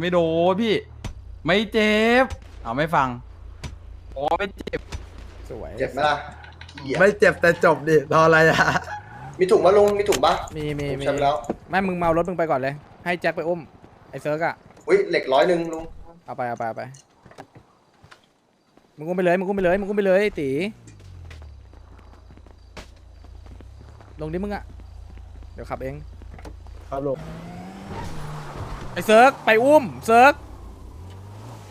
มันไม่โดนพี่ ไม่เจ็บ เอาไม่ฟังอ๋อไม่เจ็บสวย เจ็บไหมล่ะเหี้ยไม่เจ็บแต่จบดิรออะไรอะ มีถุงปะลุงมีถุงปะมีมีผมมีใช้ไปแล้วไม่มึงเมารถมึงไปก่อนเลย ให้แจ็คไปอุ้ม ไอ้เซิร์กอะอุ้ยเหล็กร้อยหนึ่งลุงเอาไปเอาไปเอาไป มึงอุ้มไปเลย มึงอุ้มไปเลย มึงอุ้มไปเลยไอ้ตีลงดิมึงอะเดี๋ยวขับเอง ครับลุง ไอ้เซิร์กไปอุ้มเซิร์ก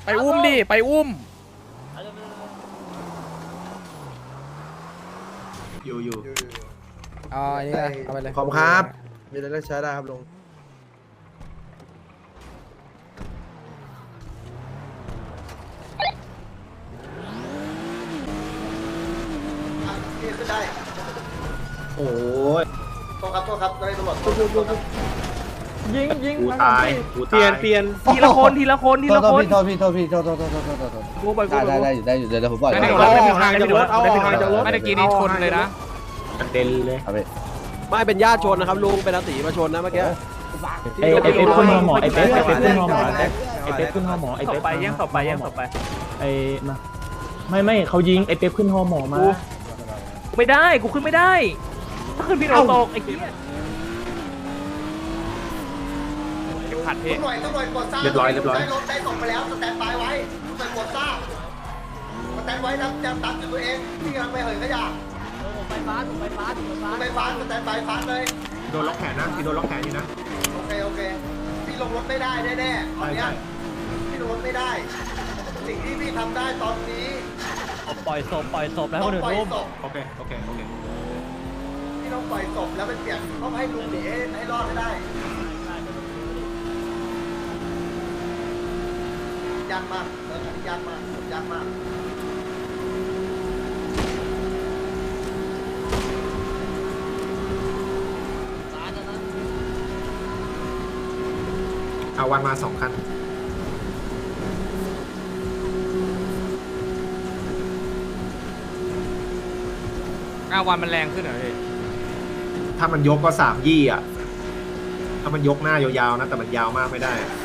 ไปอุ้มดิไปอุ้มอยู่อยู่เอาอันนี้นะเอาไปเลยขอบคุณครับ มีอะไรเลือกใช้ได้ครับลุงอะนี่ขึ้นได้โอ้ยโทษครับโทษครับได้ตำรวจ ยิงยิงกูตายกูเปลี่ตายนเปลี่ยนทีละคนทีละคนทีละคนโทษพี่โทษพี่โทษโทษโทษโทษโทษโทษโทษกูไปกูได้ไปได้ได้อยู่ได้อยู่เดี๋ยวเดี๋ยวผมบอกไม่เดี๋ได้ยวไม่ผมได้ห่างจากรถไม่ได้ห่างจากรถ ไม่ได้กินนี่ชนเลยนะ กระเด็นเลย เอาไปไม่เป็นญาติชนนะครับลุงเป็นอาติมาชนนะเมื่อกี้ไอ้ไอ้เป๊ปขึ้นฮอหมอไอ้เป๊ปไอ้เป๊ปขึ้นฮอหมอไอ้เป๊ปไอ้เป๊ปขึ้นฮอหมอไอ้ศเป๊พปไปยังศพไปยังศพไปไอ้มาไม่ไม่เขายิงไอ้เป๊ปขึ้นฮอหมอมาไม่ได้กูขึ้นไม่ได้ถ้าขึ้นพี่โดนตกไอ้เหี้ย ขัดพี่ ตำรวจตำรวจกดซ่าเรียบร้อยเรียบร้อย ได้รถได้ส่งไปแล้วสแตนบายไว้ตำรวจกดซ่าสแตนไว้นะจำตัดจุดตัวเองที่กำลังไปเหยขยะไปฟ้าไปฟ้าไปฟ้าสแตนบายฟ้าเลย โดนล็อกแขนนะพี่โดนล็อกแขนอยู่นะ โอเคโอเคพี่ลงรถไม่ได้แน่ๆตอนเนี้ยใช่ พี่ลงรถไม่ได้ สิ่งที่พี่ทำได้ตอนนี้ปล่อยศพปล่อยศพแล้วต้คอนงอื่นปล่อยอุ้มศพโอเค โอเค โอเค พี่ต้องปล่อยศพแล้วไปเปลี่ยนต้องให้ลุงหนีให้ให้รอดให้ได้ ยากมากเรื่องนี้ยากมากยากมากเอาวันมาสองคันอ้าววันมันแรงขึ้นเหรอพี่ถ้ามันยกก็สามยี่อะ ถ้ามันยกหน้ายาวๆนะ แต่มันยาวมากไม่ได้เดี๋ยวแวะ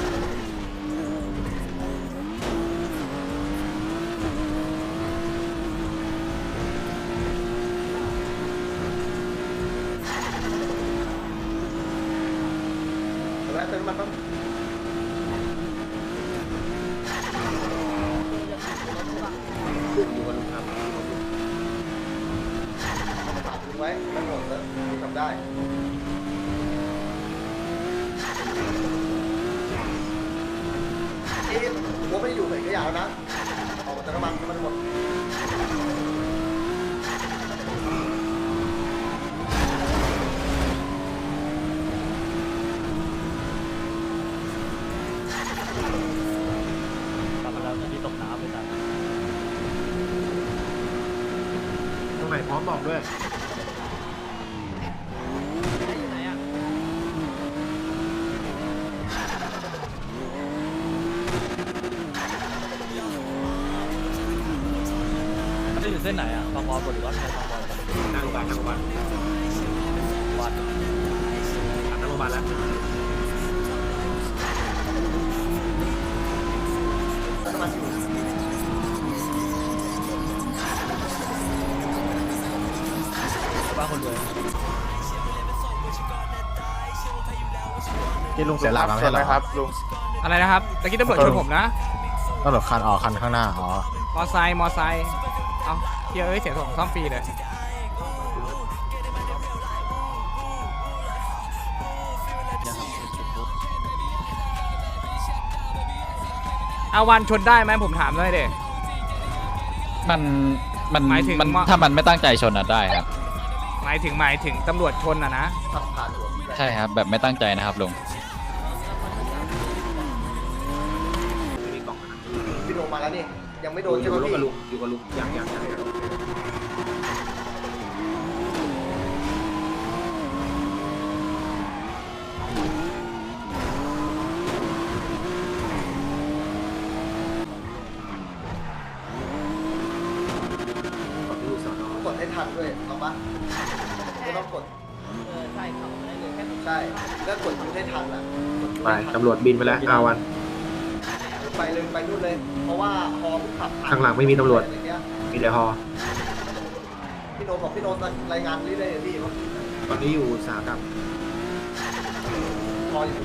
ติมน้ำมันแป๊บอยู่กันครับฝากลุงไว้ไม่หมดแล้วทำได้นี่ผมว่าไม่ได้อยู่ไหนก็อยากแล้วนะออกมาจากน้ำมันน้ำมันหมด กลับมาแล้วที่ตกน้ำไปจ้ะ ตรงไหนพร้อมบอก ด้วยจะอยู่เส้นไหนอะบางบอลหรือว่าใช้บางบอลนั่งโรงพยาบาลนั่งโรงพยาบาลวัดนั่งโรงพยาบาลแล้วน้ำมันอยู่ บ้านคนรวยที่ลุงเสียหลักมาไม่ใช่เหรอครับลุงอะไรนะครับตะกี้ตำรวจชนผมนะต้องหลบคันออกคันข้างหน้าอ๋อมอไซค์มอไซค์เอาเฮียเอ้ยเสียส่งซ่อมฟรีเลยเอาวันชนได้ไหมผมถามเลยเด็มันมันหมายถึงมันว่า ถ้ามันไม่ตั้งใจชนอะได้ครับ หมายถึงหมายถึงตำรวจชนอะนะขับผ่านหัวพี่ไปใช่ครับ แบบไม่ตั้งใจนะครับลุงไม่มีกล่องนะพี่ลงมาแล้วนี่ยังไม่โดอนยู่ใช่ไหมกับพี่ลุงอยู่กับลุงยังยังยังยังก่อนที่อยู่สอนอกดให้ทันด้วยเอาปะไม่ต้องกด ใช่ครับได้เลยแค่ ใช่แล้วกดยูให้ทันอะกดยู ไปให้ทันตำรวจบินไปแล้วอาวัน ไปเลยไปนู่นเลย เพราะว่าฮอผู้ขับผ่นข้างหลังไม่มีตำรวจอะไรเงี้ยมีแต่ฮอพี่โนบอกพี่โนรายงานเรื่อยๆพี่ว่าตอนนี้อยู่อุตสาหกรรมฮออยู่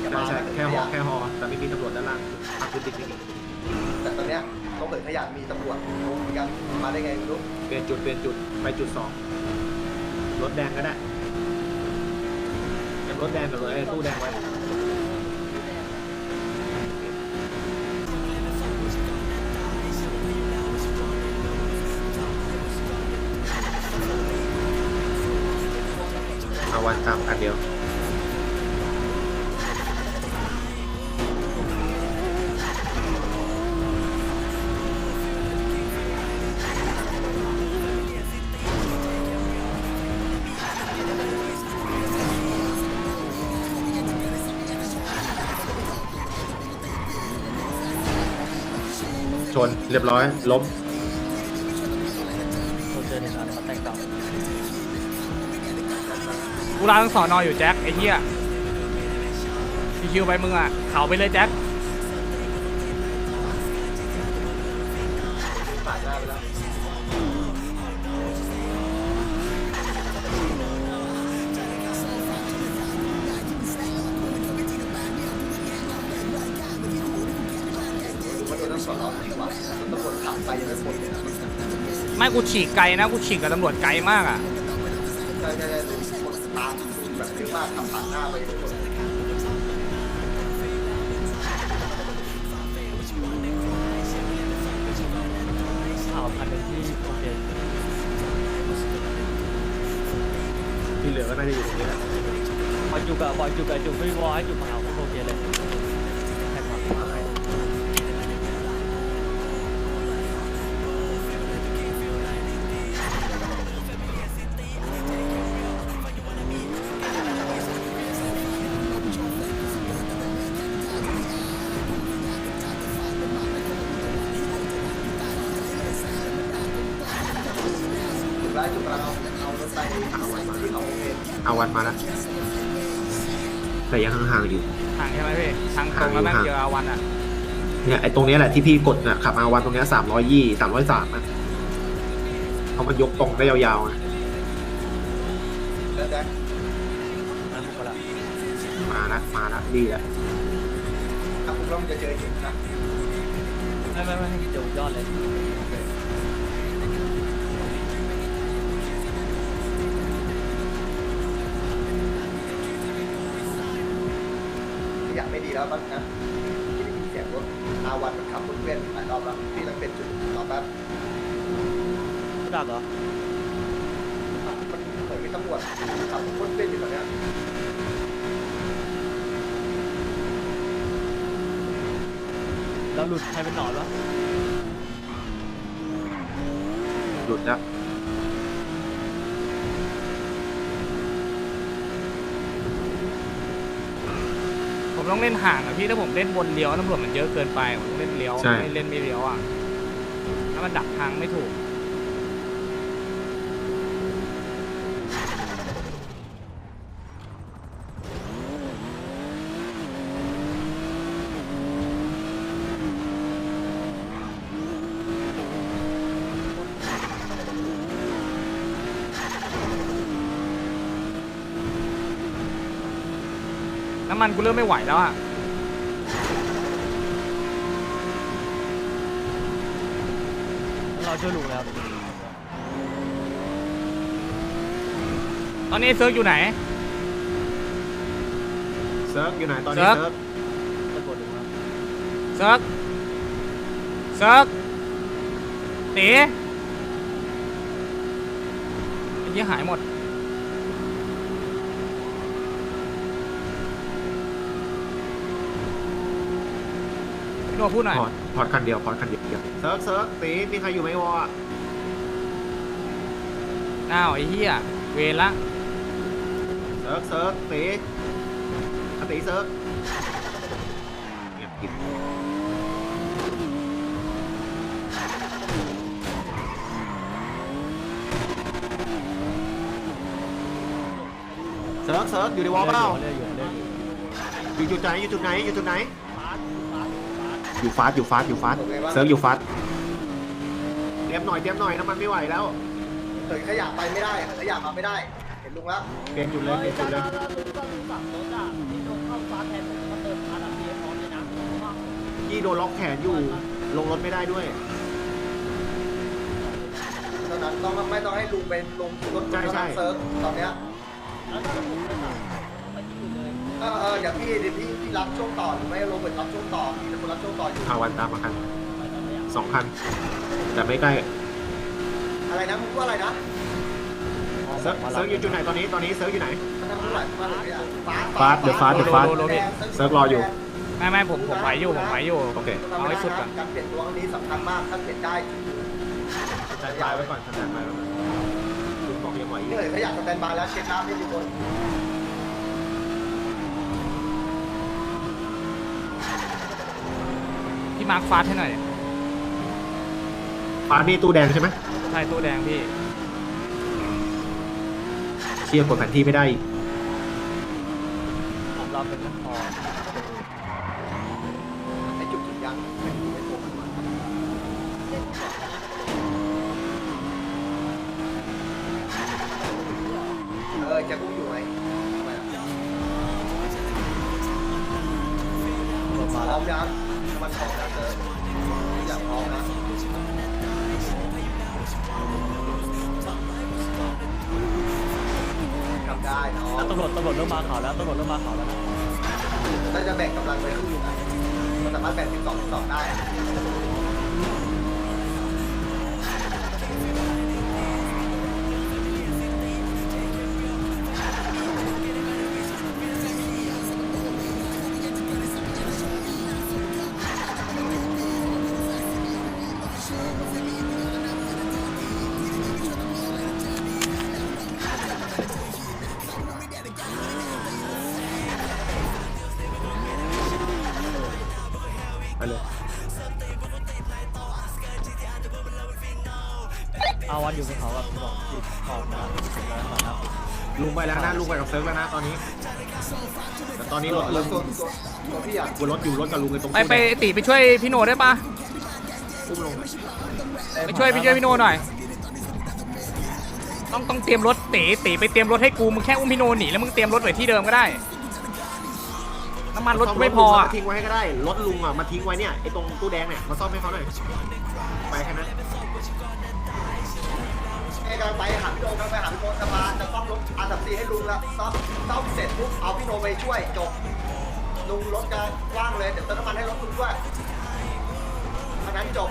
อย่าใช่มาใช่แค่ฮอขยะแค่ฮอแต่ไม่มีตำรวจด้านล่างทางพื้นดินไม่มีแต่ตอนเนี้ยต้องเปิดขยะมีตำรวจลงเหมือนกันมาได้ไงไม่รู้เปลี่ยนจุดเปลี่ยนจุดไปจุดสองรถแดงก็ได้เก็บรถแดงกับรถไอ้ตู้แดงไว้ วันสามอันเดียวชนเรียบร้อยล้ม กูราทั้งสอนออยู่แจ็คไอ้เหี้ยพีคิวไปมึงอะเขาไปเลยแจ็คไปแล้วมันโดนทั้งสองรอบจังหวะตำรวจขับไปยังไม่พ้นเลยไม่กูฉีกไกลนะกูฉีกกับตำรวจไกลมากอะ ใช่ใช่ใช่คนตามแบบเยอะมากขับผ่านหน้าไปทุกคนข่าวพันหนึ่งที่โอเคที่เหลือก็น่าจะอยู่ตรงนี้แหละบอยจุกอะบอยจุกอะจุกไม่วอให้จุกมาเอา เคเอาวันมาแล้วแต่ยังห่างๆอยู่ ทางใช่ไหมพี่ทางตรงแล้วแม่งเจออาวันอะเนี่ยไอ้ตรงเนี้ยแหละที่พี่กดน่ะขับอาวันตรงเนี้ยสามร้อยยี่สามร้อยสามนะเพราะมันยกตรงได้ยาวๆไงแล้วแจ็คนั่นก็ละมาละมาละดีละถ้าคุณต้องจะเจอหินนะไม่ไม่ไม่เดี๋ยวยอดเลย ไม่ดีแล้วบ้างนะที่ได้ยินเสียงรถอาวันมันขับรถเวียนหลายรอบแล้วพี่ต้องเป็นจุดรอแป๊บดักเหรอมันเหมือนมีตำรวจขับรถเวียนอยู่ตอนเนี้ยเราหลุดใครเป็นหนอนวะหลุดแล้ว ผมต้องเล่นห่างอะพี่ถ้าผมเล่นบนเลี้ยวตำรวจมันเยอะเกินไปผมต้องเล่นเลี้ยวไม่เล่นไม่เลี้ยวอะถ้ามันดักทางไม่ถูก น้ำมันกูเริ่มไม่ไหวแล้วอะเราช่วยลุงแล้วตอนนี้เซิร์ฟอยู่ไหน เซิร์ฟอยู่ไหนตอนนี้เซิเซิร์ฟตำรวจลุงครับเซิร์ฟเซิร์ฟตีไอ้เหี้ยหายหมด พี่โนพูดหน่อย พอร์ตพอร์ตคันเดียวพอร์ตคันเดียวเซิร์ฟเซิร์ฟตีมีใครอยู่ไหมวออ้าวไอ้เหี้ยเวรละเซิร์ฟเซิร์ฟตีอะตีเซิร์ฟเงียบกินเซิร์ฟเซิร์ฟอยู่ในวอลเปล่าเรื่อยอยู่เรื่อยอยู่อยู่จุดไหนอยู่จุดไหนอยู่จุดไหน อยู่ฟาสอยู่ฟาสอยู่ฟาสเซิร์ฟอยู่ฟาสเตรียมหน่อยเตรียมหน่อยน้ำมันไม่ไหวแล้วเหินขยะไปไม่ได้เหินขยะมาไม่ได้ เห็นลุงแล้วเปลี่ยนจุดเลยเปลี่ยนจุดเลยยี่โดนล็อกแขนอยู่ ลงรถไม่ได้ด้วยตอนนั้นต้องไม่ต้องให้ลุงไปลงรถใช่ใช่เซิร์ฟตอนเนี้ยเออเอออย่าพี่เดี๋ยวพี่พี่ รับช่วงต่อหรือไม่ลงไปรับช่วงต่อมีแต่คนรับช่วงต่ออยู่อาวันตามมาคันสองคัน แต่ไม่ใกล้อะไรนะมึงว่าอะไรนะเซิร์ฟเซิร์ฟอยู่จุดไหนตอนนี้ตอนนี้เซิร์ฟอยู่ไหนมันทำอะไรมาเลยอะฟ้าฟาสเดี๋ยวฟาสเดี๋ยวฟาสโลโลโลเซิร์ฟรออยู่ไม่ไม่ผมผมไหวอยู่ผมไหวอยู่โอเคเอาให้สุดก่อนการเปลี่ยนตัวครั้งนี้สำคัญมากถ้าเปลี่ยนได้สแตนบายไว้ก่อนสแตนบายไว้ก่อนลุงบอกยังไหวอยู่นี่เลยขยะสแตนบายแล้วเช็คน้ำไม่มีคน พี่มาร์คฟาสให้หน่อยฟาสนี่ตู้แดงใช่ไหมใช่ตู้แดงพี่ เชียร์กดแผนที่ไม่ได้อีกผมรับเป็นพอไอ้จุดจุดยังไม่ถูกไม่ถูกเออจะกูอยู่ไหมทำไมล่ะรถพมาร้แล้อวมยัง มันพร้อมแล้วเจออยากพร้อมนะทำได้เนาะแล้วตำรวจตำรวจเริ่มมาข่าวแล้วตำรวจเริ่มมาข่าวแล้วนะ ถ้าจะแบ่งกำลังไปครึ่งอะมันสามารถแบ่งเป็นสองเป็นสองได้ แบบบอกจิตออกมาแล้วแล้วก่อนนะลุงไปแล้วนะลุงไปกับเซิร์ฟแล้วนะตอนนี้แต่ตอนนี้รถแล้ลุวงตัวตัวตัวพี่อะบนรถอยู่รถกับลุงในตรงไปไปตีไปช่วยพี่โนได้ปะอุ้มลงไปช่วยพี่ช่วยพี่โนหน่อย ต้องต้องเตรียมรถตีตีไปเตรียมรถให้กูมึงแค่อุ้มพี่โนหนีแล้วมึงเตรียมรถไว้ที่เดิมก็ได้น้ำมันรถกูไม่พออะมาทิ้งไว้ให้ก็ได้รถลุงอะมาทิ้งไว้เนี่ยไอ้ตรงตู้แดงเนี่ยมาซ่อมให้เขาหน่อยไปแค่นั้นี่กำลังไปหาพี่โนกำลังไปหาพี่โนจะมาจะซ่อมรถอันดับสี่ให้ลุงละซ่อมซ่อมเสร็จปุ๊บเอาพี่โนไปช่วยจบลุงรถกำลังว่างเลยเดี๋ยวเติมน้ำมันให้รถลุงด้วยอันนั้นจบ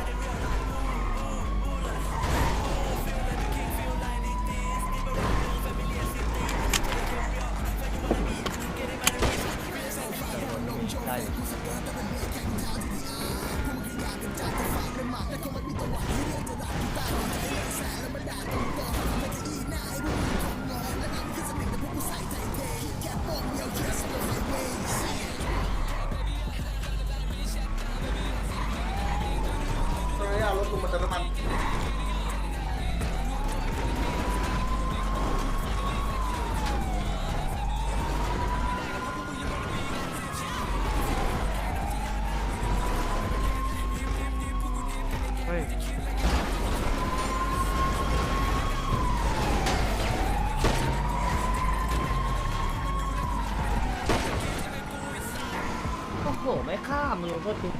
โอ้โหไม่ข้ามมึงก็คือ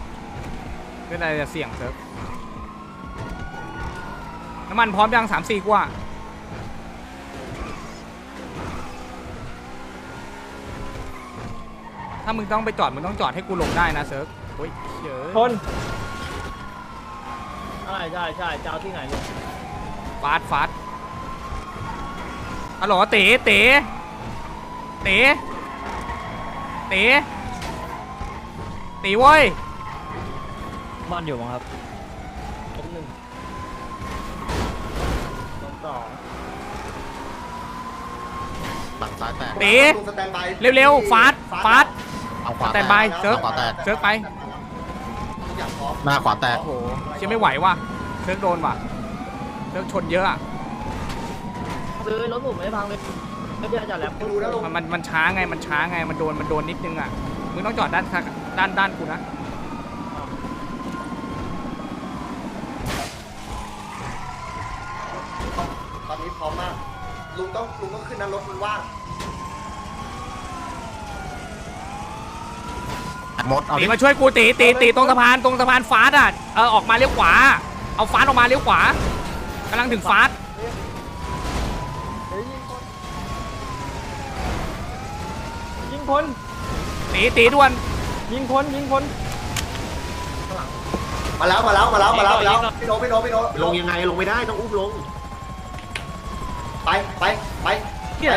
เป็นอะไรจะเสี่ยงเซิร์ฟน้ำมันพร้อมยังสามสี่กว่าถ้ามึงต้องไปจอด มึงต้องจอดให้กูลงได้นะเซิร์ฟโอ้ยเยอะคนใช่ใช่ใช่จะเอาที่ไหนลูกฟาดฟาดฮัลโหลเต๋เต๋เต๋เต๋ ตีเว้ยมันอยู่มั้งครับลบหนึ่งลบสองหลังซ้ายแตกเต๋ลุงสแตนบายเร็วๆฟาดฟาด เอาขวาแต่บายเซิร์ฟขวาแตกเซิร์ฟไปอยากพร้อมหน้าขวาแตกโอ้โหเชื่อไม่ไหวว่ะเซิร์ฟโดนว่ะเซิร์ฟชนเยอะอะซื้อรถผมไม่ได้พังเลยไม่ได้จัดแล้วไม่รู้นะลุงมันมันมันช้าไงมันช้าไงมันโดนมันโดนนิดนึงอะมึงต้องจอดด้านข้าง ด้านด้านกูนะตอนนี้พร้อมมาก ลุงต้องลุงต้องขึ้นนะรถมันว่างหมดเอาตีดิมาช่วยกูตีตีตีตรงสะพานตรงสะพานฟาสอะเออออกมาเลี้ยวขวา เอาฟาสออกมาเลี้ยวขวากำลังถึงฟาสยิงคนตีตีด่วน ยิงคนยิงคนมาแล้วมาแล้วมาแล้วมาแล้วมาแล้วพี่โนพี่โนพี่โนลงยังไงลงไม่ได้ต้องอุ้มลง ไปไปไปเนี่ย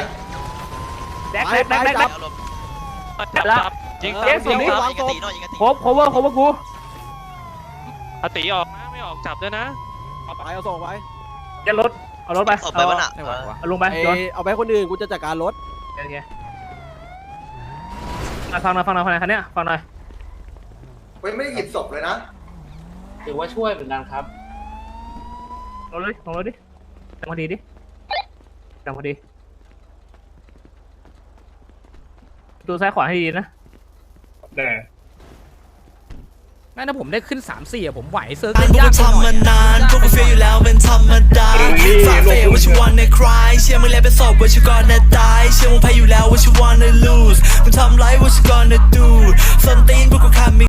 แดกแดกแดกแดกแดกจับละยิงเออยิงยิงวางตัวโคบโคเวอร์โคเวอร์กูเอาตีออกนะไม่ออกจับด้วยนะไปเอาส่งไปยันรถเอารถไปเอาไม่ไหววะเอาลงไปไอ้ย้อนเอาไปให้คนอื่นกูจะจัดการรถโอเค อะฟังหน่อยฟังหน่อยฟังหน่อยคันเนี้ยฟังหน่อยเฮ้ยไม่ได้หยิบศพเลยนะถือว่าช่วยเหมือนกันครับ ลงเลยลงเลยดิจังพอดีดิจังพอดีดูซ้ายขวาให้ดีนะ แม่ถ้าผมได้ขึ้น3 4อะผมไหวเซิร์ฟพวเล่กนยากกูไปหน่อยทำมานานพวกกูเฟียอยู่แล้วเป็นธรรมดาฝากเฟยว่าชิวันในคลายเชื่อมึงแล้วเป็นศพว่าชิวก่อนนะตาย เชื่อมึงแพ้อยู่แล้วว่าชิวันใน lose มึงทำไรว่าชิ gonna do ส้นตีนพวกกู coming